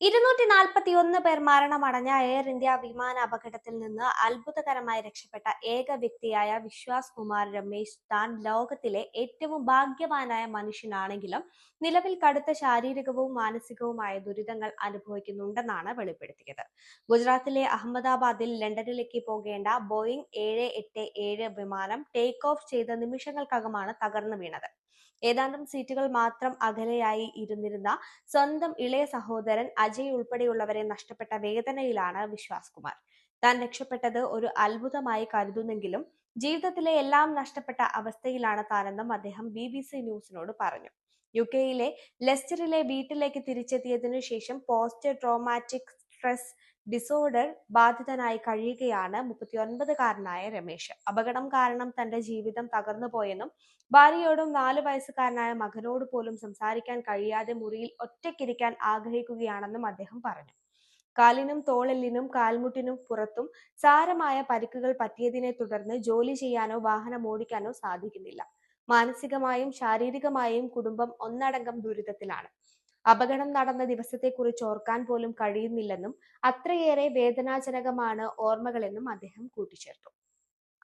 ഇരുന്നൂറ്റി നാൽപ്പത്തി ഒന്ന് പേർ മരണമടഞ്ഞ എയർ ഇന്ത്യ വിമാന അപകടത്തിൽ നിന്ന് അത്ഭുതകരമായി രക്ഷപ്പെട്ട ഏക വ്യക്തിയായ വിശ്വാസ് കുമാർ രമേശ് താൻ ലോകത്തിലെ ഏറ്റവും ഭാഗ്യവാനായ മനുഷ്യനാണെങ്കിലും നിലവിൽ കടുത്ത ശാരീരികവും മാനസികവുമായ ദുരിതങ്ങൾ അനുഭവിക്കുന്നുണ്ടെന്നാണ് വെളിപ്പെടുത്തിയത്. ഗുജറാത്തിലെ അഹമ്മദാബാദിൽ ലണ്ടനിലേക്ക് പോകേണ്ട ബോയിങ് ഏഴ് എട്ട് ഏഴ് വിമാനം ടേക്ക് ഓഫ് ചെയ്ത നിമിഷങ്ങൾക്കകമാണ് തകർന്നു വീണത്. ഏതാനും സീറ്റുകൾ മാത്രം അകലെയായി ഇരുന്നിരുന്ന സ്വന്തം ഇളയ സഹോദരൻ അജയ് ഉൾപ്പെടെയുള്ളവരെ നഷ്ടപ്പെട്ട വേദനയിലാണ് വിശ്വാസ് കുമാർ. താൻ രക്ഷപ്പെട്ടത് ഒരു അത്ഭുതമായി കരുതുന്നെങ്കിലും ജീവിതത്തിലെ എല്ലാം നഷ്ടപ്പെട്ട അവസ്ഥയിലാണ് താനെന്നും അദ്ദേഹം ബി ബി സി ന്യൂസിനോട് പറഞ്ഞു. യു കെയിലെ ലെസ്റ്ററിലെ വീട്ടിലേക്ക് തിരിച്ചെത്തിയതിനു ശേഷം പോസ്റ്റ് ട്രോമാറ്റിക് സ്ട്രെസ് ഡിസോർഡർ ബാധിതനായി കഴിയുകയാണ് മുപ്പത്തിയൊൻപതുകാരനായ രമേശ്. അപകടം കാരണം തന്റെ ജീവിതം തകർന്നു പോയെന്നും ഭാര്യയോടും നാലു വയസ്സുകാരനായ മകനോട് പോലും സംസാരിക്കാൻ കഴിയാതെ മുറിയിൽ ഒറ്റയ്ക്കിരിക്കാൻ ആഗ്രഹിക്കുകയാണെന്നും അദ്ദേഹം പറഞ്ഞു. കാലിനും തോളെല്ലിനും കാൽമുട്ടിനും പുറത്തും സാരമായ പരിക്കുകൾ പറ്റിയതിനെ തുടർന്ന് ജോലി ചെയ്യാനോ വാഹനം ഓടിക്കാനോ സാധിക്കുന്നില്ല. മാനസികമായും ശാരീരികമായും കുടുംബം ഒന്നടങ്കം ദുരിതത്തിലാണ്. അപകടം നടന്ന ദിവസത്തെക്കുറിച്ച് ഓർക്കാൻ പോലും കഴിയുന്നില്ലെന്നും അത്രയേറെ വേദനാജനകമാണ് ഓർമ്മകളെന്നും അദ്ദേഹം കൂട്ടിച്ചേർത്തു.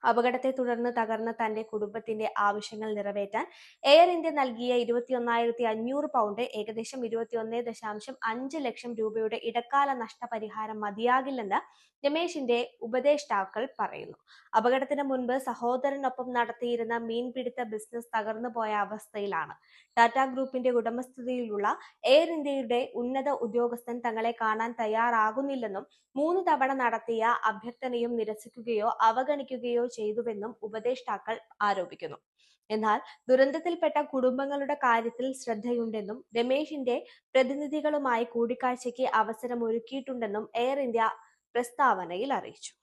അപകടത്തെ തുടർന്ന് തകർന്ന തന്റെ കുടുംബത്തിന്റെ ആവശ്യങ്ങൾ നിറവേറ്റാൻ എയർ ഇന്ത്യ നൽകിയ ഇരുപത്തിയൊന്നായിരത്തി അഞ്ഞൂറ് പൗണ്ട് ഏകദേശം ഇരുപത്തിയൊന്ന് ദശാംശം അഞ്ച് ലക്ഷം രൂപയുടെ ഇടക്കാല നഷ്ടപരിഹാരം മതിയാകില്ലെന്ന് രമേശിന്റെ ഉപദേഷ്ടാക്കൾ പറയുന്നു. അപകടത്തിന് മുൻപ് സഹോദരനൊപ്പം നടത്തിയിരുന്ന മീൻപിടുത്ത ബിസിനസ് തകർന്നു പോയ അവസ്ഥയിലാണ്. ടാറ്റ ഗ്രൂപ്പിന്റെ ഉടമസ്ഥതയിലുള്ള എയർ ഇന്ത്യയുടെ ഉന്നത ഉദ്യോഗസ്ഥൻ തങ്ങളെ കാണാൻ തയ്യാറാകുന്നില്ലെന്നും മൂന്ന് തവണ നടത്തിയ അഭ്യർത്ഥനയും നിരസിക്കുകയോ അവഗണിക്കുകയോ ചെയ്തുവെന്നും ഉപദേഷ്ടാക്കൾ ആരോപിക്കുന്നു. എന്നാൽ ദുരന്തത്തിൽപ്പെട്ട കുടുംബങ്ങളുടെ കാര്യത്തിൽ ശ്രദ്ധയുണ്ടെന്നും രമേശിന്റെ പ്രതിനിധികളുമായി കൂടിക്കാഴ്ചയ്ക്ക് അവസരം ഒരുക്കിയിട്ടുണ്ടെന്നും എയർ ഇന്ത്യ പ്രസ്താവനയിൽ അറിയിച്ചു.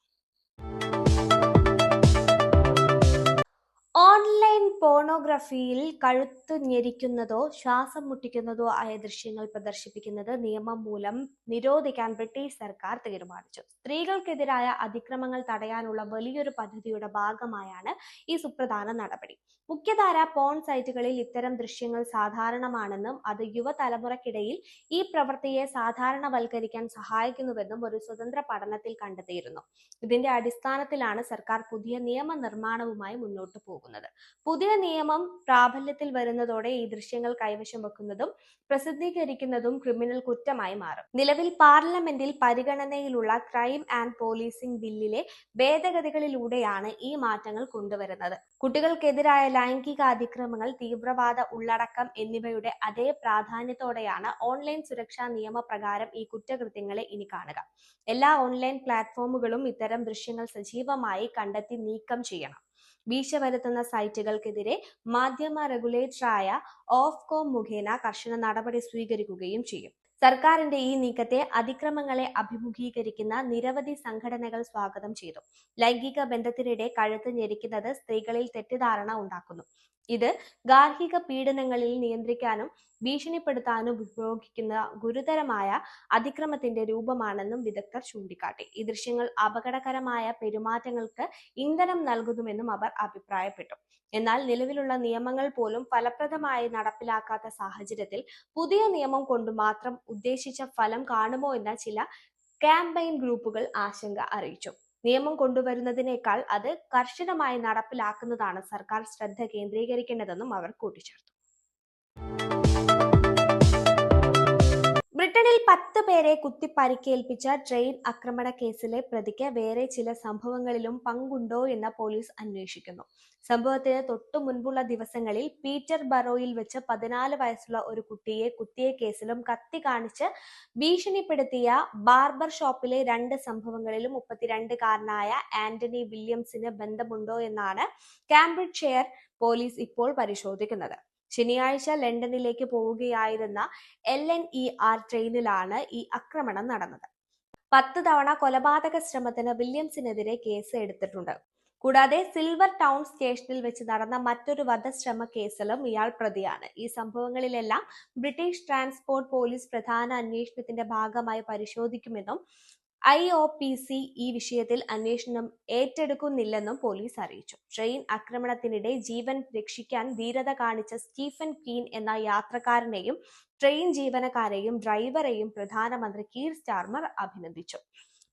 ഓൺലൈൻ പോണോഗ്രഫിയിൽ കഴുത്ത് ഞെരിക്കുന്നതോ ശ്വാസം മുട്ടിക്കുന്നതോ ആയ ദൃശ്യങ്ങൾ പ്രദർശിപ്പിക്കുന്നത് നിയമം മൂലം നിരോധിക്കാൻ ബ്രിട്ടീഷ് സർക്കാർ തീരുമാനിച്ചു. സ്ത്രീകൾക്കെതിരായ അതിക്രമങ്ങൾ തടയാനുള്ള വലിയൊരു പദ്ധതിയുടെ ഭാഗമായാണ് ഈ സുപ്രധാന നടപടി. മുഖ്യധാര പോൺ സൈറ്റുകളിൽ ഇത്തരം ദൃശ്യങ്ങൾ സാധാരണമാണെന്നും അത് യുവതലമുറക്കിടയിൽ ഈ പ്രവൃത്തിയെ സാധാരണവൽക്കരിക്കാൻ സഹായിക്കുന്നുവെന്നും ഒരു സ്വതന്ത്ര പഠനത്തിൽ കണ്ടെത്തിയിരുന്നു. ഇതിന്റെ അടിസ്ഥാനത്തിലാണ് സർക്കാർ പുതിയ നിയമനിർമ്മാണവുമായി മുന്നോട്ട് പോകുന്നത്. പുതിയ നിയമം പ്രാബല്യത്തിൽ വരുന്നതോടെ ഈ ദൃശ്യങ്ങൾ കൈവശം വെക്കുന്നതും പ്രസിദ്ധീകരിക്കുന്നതും ക്രിമിനൽ കുറ്റമായി മാറും. നിലവിൽ പാർലമെന്റിൽ പരിഗണനയിലുള്ള ക്രൈം ആൻഡ് പോലീസിംഗ് ബില്ലിലെ ഭേദഗതികളിലൂടെയാണ് ഈ മാറ്റങ്ങൾ കൊണ്ടുവരുന്നത്. കുട്ടികൾക്കെതിരായ ലൈംഗിക അതിക്രമങ്ങൾ തീവ്രവാദ ഉള്ളടക്കം എന്നിവയുടെ അതേ പ്രാധാന്യത്തോടെയാണ് ഓൺലൈൻ സുരക്ഷാ നിയമപ്രകാരം ഈ കുറ്റകൃത്യങ്ങളെ ഇനി കാണുക. എല്ലാ ഓൺലൈൻ പ്ലാറ്റ്ഫോമുകളും ഇത്തരം ദൃശ്യങ്ങൾ സജീവമായി കണ്ടെത്തി നീക്കം ചെയ്യണം. വീഴ്ച വരുത്തുന്ന സൈറ്റുകൾക്കെതിരെ മാധ്യമ റെഗുലേറ്ററായ ഓഫ്കോം മുഖേന കർശന നടപടി സ്വീകരിക്കുകയും ചെയ്യും. സർക്കാരിന്റെ ഈ നീക്കത്തെ അതിക്രമങ്ങളെ അഭിമുഖീകരിക്കുന്ന നിരവധി സംഘടനകൾ സ്വാഗതം ചെയ്തു. ലൈംഗിക ബന്ധത്തിനിടെ കഴുത്ത് ഞെരിക്കുന്നത് സ്ത്രീകളിൽ തെറ്റിദ്ധാരണ ഉണ്ടാക്കുന്നു. ഇത് ഗാർഹിക പീഡനങ്ങളിൽ നിയന്ത്രിക്കാനും ഭീഷണിപ്പെടുത്താനും ഉപയോഗിക്കുന്ന ഗുരുതരമായ അതിക്രമത്തിന്റെ രൂപമാണെന്നും വിദഗ്ധർ ചൂണ്ടിക്കാട്ടി. ഈ ദൃശ്യങ്ങൾ അപകടകരമായ പെരുമാറ്റങ്ങൾക്ക് ഇന്ധനം നൽകുന്നുവെന്നും അവർ അഭിപ്രായപ്പെട്ടു. എന്നാൽ നിലവിലുള്ള നിയമങ്ങൾ പോലും ഫലപ്രദമായി നടപ്പിലാക്കാത്ത സാഹചര്യത്തിൽ പുതിയ നിയമം കൊണ്ട് മാത്രം ഉദ്ദേശിച്ച ഫലം കാണുമോ എന്ന ചില ക്യാമ്പയിൻ ഗ്രൂപ്പുകൾ ആശങ്ക അറിയിച്ചു. നിയമം കൊണ്ടുവരുന്നതിനേക്കാൾ അത് കർശനമായി നടപ്പിലാക്കുന്നതാണ് സർക്കാർ ശ്രദ്ധ കേന്ദ്രീകരിക്കേണ്ടതെന്നും അവർ കൂട്ടിച്ചേർത്തു. ബ്രിട്ടനിൽ പത്ത് പേരെ കുത്തി പരിക്കേൽപ്പിച്ച ട്രെയിൻ ആക്രമണ കേസിലെ പ്രതിക്ക് വേറെ ചില സംഭവങ്ങളിലും പങ്കുണ്ടോ എന്ന് പോലീസ് അന്വേഷിക്കുന്നു. സംഭവത്തിന് തൊട്ടു മുൻപുള്ള ദിവസങ്ങളിൽ പീറ്റർ ബറോയിൽ വെച്ച് പതിനാല് വയസ്സുള്ള ഒരു കുട്ടിയെ കുത്തിയ കേസിലും കത്തി കാണിച്ച് ഭീഷണിപ്പെടുത്തിയ ബാർബർ ഷോപ്പിലെ രണ്ട് സംഭവങ്ങളിലും മുപ്പത്തിരണ്ടുകാരനായ ആന്റണി വില്യംസിന് ബന്ധമുണ്ടോ എന്നാണ് കാംബ്രിഡ്ജ് ഷെയർ പോലീസ് ഇപ്പോൾ പരിശോധിക്കുന്നത്. ശനിയാഴ്ച ലണ്ടനിലേക്ക് പോവുകയായിരുന്ന എൽ എൻ ഇ ആർ ട്രെയിനിലാണ് ഈ ആക്രമണം നടന്നത്. പത്ത് തവണ കൊലപാതക ശ്രമത്തിന് വില്യംസിനെതിരെ കേസ് എടുത്തിട്ടുണ്ട്. കൂടാതെ സിൽവർ ടൗൺ സ്റ്റേഷനിൽ വെച്ച് നടന്ന മറ്റൊരു വധശ്രമ കേസിലും ഇയാൾ പ്രതിയാണ്. ഈ സംഭവങ്ങളിലെല്ലാം ബ്രിട്ടീഷ് ട്രാൻസ്പോർട്ട് പോലീസ് പ്രധാന അന്വേഷണത്തിന്റെ ഭാഗമായി പരിശോധിക്കുമെന്നും ഐ ഒ പി സി ഈ വിഷയത്തിൽ അന്വേഷണം ഏറ്റെടുക്കുന്നില്ലെന്നും പോലീസ് അറിയിച്ചു. ട്രെയിൻ ആക്രമണത്തിനിടെ ജീവൻ രക്ഷിക്കാൻ ധീരത കാണിച്ച സ്റ്റീഫൻ കീൻ എന്ന യാത്രക്കാരനെയും ട്രെയിൻ ജീവനക്കാരെയും ഡ്രൈവറെയും പ്രധാനമന്ത്രി കീർ സ്റ്റാർമർ അഭിനന്ദിച്ചു.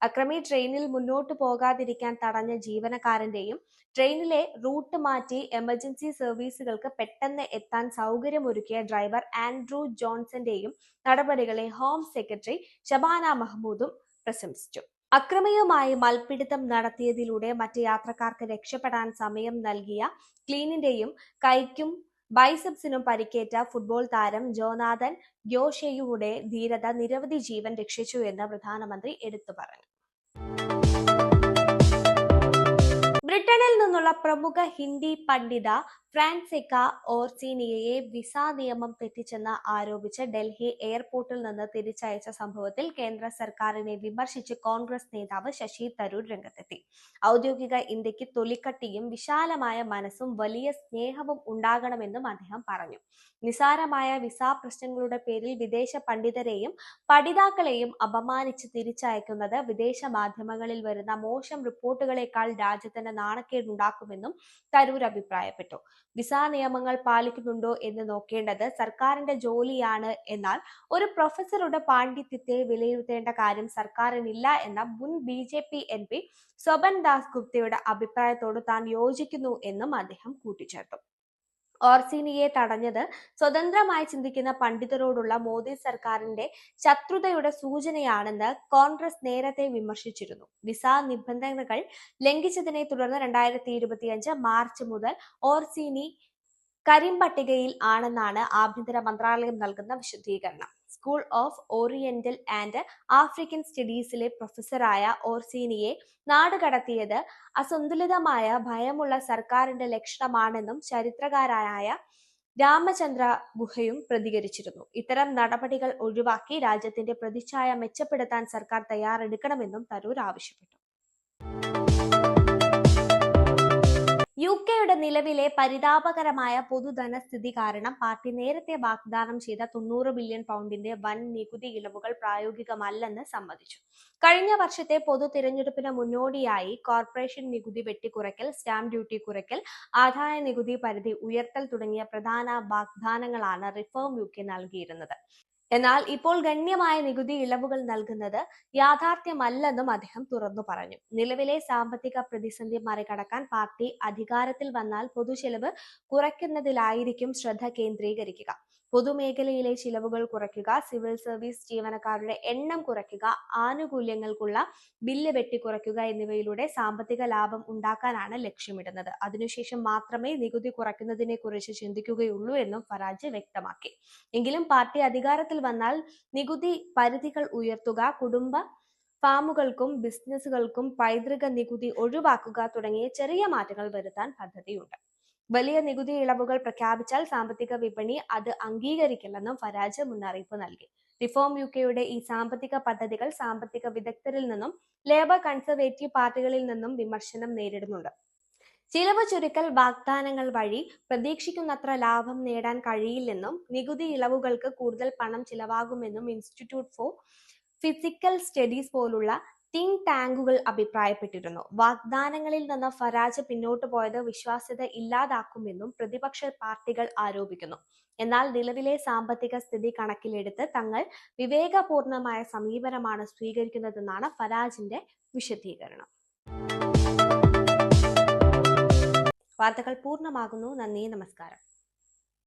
അക്രമി ട്രെയിനിൽ മുന്നോട്ട് പോകാതിരിക്കാൻ തടഞ്ഞ ജീവനക്കാരന്റെയും ട്രെയിനിലെ റൂട്ട് മാറ്റി എമർജൻസി സർവീസുകൾക്ക് പെട്ടെന്ന് എത്താൻ സൗകര്യമൊരുക്കിയ ഡ്രൈവർ ആൻഡ്രൂ ജോൺസന്റെയും നടപടികളെ ഹോം സെക്രട്ടറി ഷബാന മഹ്മൂദും പ്രശംസിച്ചു. അക്രമിയുമായി മൽപിടുത്തം നടത്തിയതിലൂടെ മറ്റ് യാത്രക്കാർക്ക് രക്ഷപ്പെടാൻ സമയം നൽകിയ ക്ലീനിന്റെയും കൈക്കും ബൈസെപ്സിനും പരിക്കേറ്റ ഫുട്ബോൾ താരം ജോനാഥൻ ഗ്യോഷെയുടെ ധീരത നിരവധി ജീവൻ രക്ഷിച്ചു എന്ന് പ്രധാനമന്ത്രി എടുത്തു പറഞ്ഞു. ബ്രിട്ടനിൽ നിന്നുള്ള പ്രമുഖ ഹിന്ദി പണ്ഡിത ഫ്രാൻസിക്ക ഓർസീനിയയെ വിസ നിയമം തെറ്റിച്ചെന്ന് ആരോപിച്ച് ഡൽഹി എയർപോർട്ടിൽ നിന്ന് തിരിച്ചയച്ച സംഭവത്തിൽ കേന്ദ്ര സർക്കാരിനെ വിമർശിച്ച് കോൺഗ്രസ് നേതാവ് ശശി തരൂർ രംഗത്തെത്തി. ഔദ്യോഗിക ഇന്ത്യയ്ക്ക് തൊലിക്കട്ടിയും വിശാലമായ മനസ്സും വലിയ സ്നേഹവും ഉണ്ടാകണമെന്നും അദ്ദേഹം പറഞ്ഞു. നിസാരമായ വിസ പ്രശ്നങ്ങളുടെ പേരിൽ വിദേശ പണ്ഡിതരെയും പഠിതാക്കളെയും അപമാനിച്ച് തിരിച്ചയക്കുന്നത് വിദേശ മാധ്യമങ്ങളിൽ വരുന്ന മോശം റിപ്പോർട്ടുകളെക്കാൾ രാജ്യത്തിന് നാണക്കേടുണ്ടാക്കുമെന്നും തരൂർ അഭിപ്രായപ്പെട്ടു. വിസ നിയമങ്ങൾ പാലിക്കുന്നുണ്ടോ എന്ന് നോക്കേണ്ടത് സർക്കാരിന്റെ ജോലിയാണ് എന്നാൽ ഒരു പ്രൊഫസറുടെ പാണ്ഡിത്യത്തെ വിലയിരുത്തേണ്ട കാര്യം സർക്കാരിനില്ല എന്ന മുൻ B J P M P Swapan Das ഗുപ്തയുടെ അഭിപ്രായത്തോട് താൻ യോജിക്കുന്നു എന്നും അദ്ദേഹം കൂട്ടിച്ചേർത്തു. ഓർസിനിയെ തടഞ്ഞത് സ്വതന്ത്രമായി ചിന്തിക്കുന്ന പണ്ഡിതരോടുള്ള മോദി സർക്കാരിന്റെ ശത്രുതയുടെ സൂചനയാണെന്ന് കോൺഗ്രസ് നേരത്തെ വിമർശിച്ചിരുന്നു. വിസ നിബന്ധനകൾ ലംഘിച്ചതിനെ തുടർന്ന് രണ്ടായിരത്തി ഇരുപത്തിയഞ്ച് മാർച്ച് മുതൽ ഓർസീനി കരിമ്പട്ടികയിൽ ആണെന്നാണ് ആഭ്യന്തര മന്ത്രാലയം നൽകുന്ന വിശദീകരണം. School of oriental and African സ്റ്റഡീസിലെ പ്രൊഫസറായ ഓർസീനിയെ നാടുകടത്തിയത് അസന്തുലിതമായ ഭയമുള്ള സർക്കാരിന്റെ ലക്ഷണമാണെന്നും ചരിത്രകാരനായ രാമചന്ദ്ര ഗുഹയും പ്രതികരിച്ചിരുന്നു. ഇത്തരം നടപടികൾ ഒഴിവാക്കി രാജ്യത്തിന്റെ പ്രതിച്ഛായ മെച്ചപ്പെടുത്താൻ സർക്കാർ തയ്യാറെടുക്കണമെന്നും തരൂർ ആവശ്യപ്പെട്ടു. യു കെയുടെ നിലവിലെ പരിതാപകരമായ പൊതുധനസ്ഥിതി കാരണം പാർട്ടി നേരത്തെ വാഗ്ദാനം ചെയ്ത തൊണ്ണൂറ് ബില്യൺ പൗണ്ടിന്റെ വൻ നികുതി ഇളവുകൾ പ്രായോഗികമല്ലെന്ന് സമ്മതിച്ചു. കഴിഞ്ഞ വർഷത്തെ പൊതു തിരഞ്ഞെടുപ്പിന് മുന്നോടിയായി കോർപ്പറേഷൻ നികുതി വെട്ടിക്കുറയ്ക്കൽ സ്റ്റാമ്പ് ഡ്യൂട്ടി കുറയ്ക്കൽ ആദായ നികുതി പരിധി ഉയർത്തൽ തുടങ്ങിയ പ്രധാന വാഗ്ദാനങ്ങളാണ് റിഫോം യു കെ നൽകിയിരുന്നത്. എന്നാൽ ഇപ്പോൾ ഗണ്യമായ നികുതി ഇളവുകൾ നൽകുന്നത് യാഥാർത്ഥ്യമല്ലെന്നും അദ്ദേഹം തുറന്നു പറഞ്ഞു. നിലവിലെ സാമ്പത്തിക പ്രതിസന്ധി മറികടക്കാൻ പാർട്ടി അധികാരത്തിൽ വന്നാൽ പൊതുചെലവ് കുറയ്ക്കുന്നതിലായിരിക്കും ശ്രദ്ധ കേന്ദ്രീകരിക്കുക. പൊതുമേഖലയിലെ ചിലവുകൾ കുറയ്ക്കുക സിവിൽ സർവീസ് ജീവനക്കാരുടെ എണ്ണം കുറയ്ക്കുക ആനുകൂല്യങ്ങൾക്കുള്ള ബില്ല് വെട്ടിക്കുറയ്ക്കുക എന്നിവയിലൂടെ സാമ്പത്തിക ലാഭം ഉണ്ടാക്കാനാണ് ലക്ഷ്യമിടുന്നത്. അതിനുശേഷം മാത്രമേ നികുതി കുറയ്ക്കുന്നതിനെ കുറിച്ച് ചിന്തിക്കുകയുള്ളൂ എന്നും ഫറാജ് വ്യക്തമാക്കി. എങ്കിലും പാർട്ടി അധികാരത്തിൽ വന്നാൽ നികുതി പരിധികൾ ഉയർത്തുക കുടുംബ ഫാമുകൾക്കും ബിസിനസ്സുകൾക്കും പൈതൃക നികുതി ഒഴിവാക്കുക തുടങ്ങിയ ചെറിയ മാറ്റങ്ങൾ വരുത്താൻ പദ്ധതിയുണ്ട്. വലിയ നികുതി ഇളവുകൾ പ്രഖ്യാപിച്ചാൽ സാമ്പത്തിക വിപണി അത് അംഗീകരിക്കില്ലെന്നും ഫരാജ് മുന്നറിയിപ്പ് നൽകി. റിഫോം യു കെയുടെ ഈ സാമ്പത്തിക പദ്ധതികൾ സാമ്പത്തിക വിദഗ്ധരിൽ നിന്നും ലേബർ കൺസർവേറ്റീവ് പാർട്ടികളിൽ നിന്നും വിമർശനം നേരിടുന്നുണ്ട്. ചിലവ് ചുരുക്കൽ വാഗ്ദാനങ്ങൾ വഴി പ്രതീക്ഷിക്കുന്നത്ര ലാഭം നേടാൻ കഴിയില്ലെന്നും നികുതി ഇളവുകൾക്ക് കൂടുതൽ പണം ചിലവാകുമെന്നും ഇൻസ്റ്റിറ്റ്യൂട്ട് ഫോർ ഫിസിക്കൽ സ്റ്റഡീസ് പോലുള്ള തിങ്ക് ടാങ്കുകൾ അഭിപ്രായപ്പെട്ടിരുന്നു. വാഗ്ദാനങ്ങളിൽ നിന്ന് ഫരാജ് പിന്നോട്ട് പോയത് വിശ്വാസ്യത ഇല്ലാതാക്കുമെന്നും പ്രതിപക്ഷ പാർട്ടികൾ ആരോപിക്കുന്നു. എന്നാൽ നിലവിലെ സാമ്പത്തിക സ്ഥിതി കണക്കിലെടുത്ത് തങ്ങൾ വിവേകപൂർണമായ സമീപനമാണ് സ്വീകരിക്കുന്നതെന്നാണ് ഫരാജിന്റെ വിശദീകരണം. വാർത്തകൾ പൂർണമാകുന്നു. നന്ദി നമസ്കാരം.